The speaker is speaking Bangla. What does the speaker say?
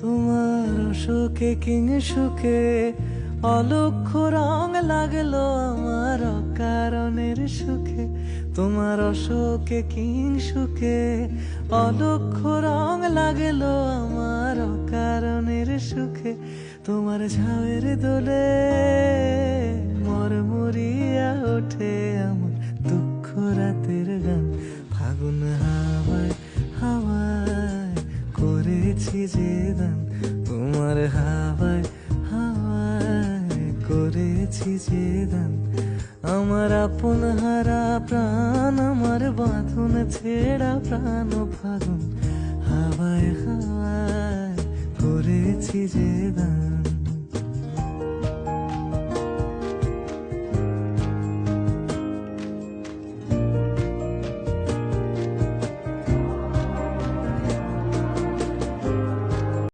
তোমার সুখে, কিং সুখে, অলক্ষ রং লাগল আমার কারণের সুখে। তোমার অশোকে কিং সুখে, অলক্ষ রং লাগল আমার কারণের সুখে। তোমার ঝাউয়ের দোলে মরমরিয়া ওঠে আমার দুঃখ রাতের গান। ফাগুন হাওয়ায় যে গান তোমার হাওয়ায় হাওয়ায় করেছি যে আমার আপন হারা প্রাণ, আমার বাঁধন ছেড়া প্রাণ ফাগুন। হাওয়ায় হাওয়ায় করেছি যে